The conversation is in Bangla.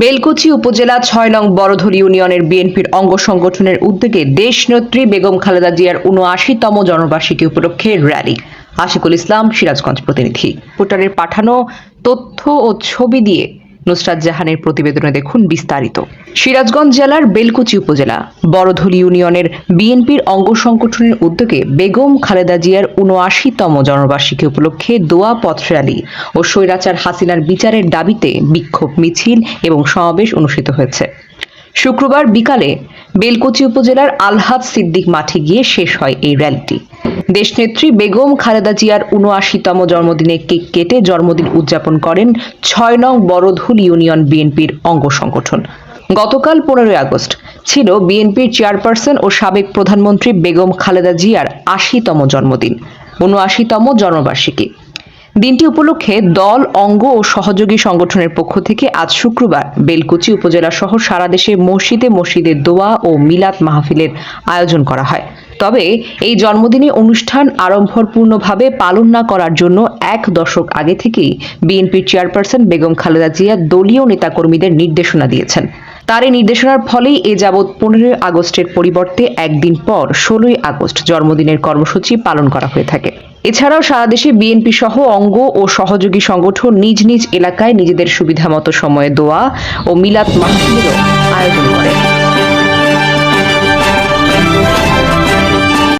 বেলকুচি উপজেলা ছয় নং বড়ধর ইউনিয়নের বিএনপির অঙ্গ সংগঠনের উদ্যোগে দেশনেত্রী বেগম খালেদা জিয়ার উনআশিতম জন্মবার্ষিকী উপলক্ষে র্যালি। আশিকুল ইসলাম, সিরাজগঞ্জ প্রতিনিধি। ভোটারের পাঠানো তথ্য ও ছবি দিয়ে নুসরাত জাহানের প্রতিবেদনে দেখুন বিস্তারিত। সিরাজগঞ্জ জেলার বেলকুচি উপজেলা, বড়ধল ইউনিয়নের বিএনপির অঙ্গ সংগঠনের উদ্যোগে বেগম খালেদা জিয়ার উনআশিতম জন্মবার্ষিকী উপলক্ষে দোয়া, পথ র্যালি ও স্বৈরাচার হাসিনার বিচারের দাবিতে বিক্ষোভ মিছিল এবং সমাবেশ অনুষ্ঠিত হয়েছে। শুক্রবার বিকালে বেলকুচি উপজেলার আলহাদ সিদ্দিক মাঠে গিয়ে শেষ হয় এই র্যালিটি। দেশনেত্রী বেগম খালেদা জিয়ার উনআশিতম জন্মদিনে কেক কেটে জন্মদিন উদযাপন করেন ছয় নং বড়ধুল ইউনিয়ন বিএনপির অঙ্গ সংগঠন। গতকাল পনেরোই আগস্ট ছিল বিএনপির চেয়ারপারসন ও সাবেক প্রধানমন্ত্রী বেগম খালেদা জিয়ার আশিতম জন্মদিন উনআশিতম জন্মবার্ষিকী। দিনটি উপলক্ষে দল, অঙ্গ ও সহযোগী সংগঠনের পক্ষ থেকে আজ শুক্রবার বেলকুচি উপজেলা সহ সারা দেশে মসজিদে মসজিদে দোয়া ও মিলাদ মাহফিলের আয়োজন করা হয়। তবে এই জন্মদিনে অনুষ্ঠান আড়ম্বরপূর্ণভাবে পালন না করার জন্য এক দশক আগে থেকেই বিএনপির চেয়ারপারসন বেগম খালেদা জিয়া দলীয় নেতাকর্মীদের নির্দেশনা দিয়েছেন। তার এই নির্দেশনার ফলেই এ যাবৎ পনেরোই আগস্টের পরিবর্তে একদিন পর ষোলোই আগস্ট জন্মদিনের কর্মসূচি পালন করা হয়ে থাকে। এছাড়াও সারা দেশে বিএনপি সহ অঙ্গ ও সহযোগী সংগঠন নিজ নিজ এলাকায় নিজেদের সুবিধামতো সময়ে দোয়া ও মিলাদ মাহফিলেরও আয়োজন করে।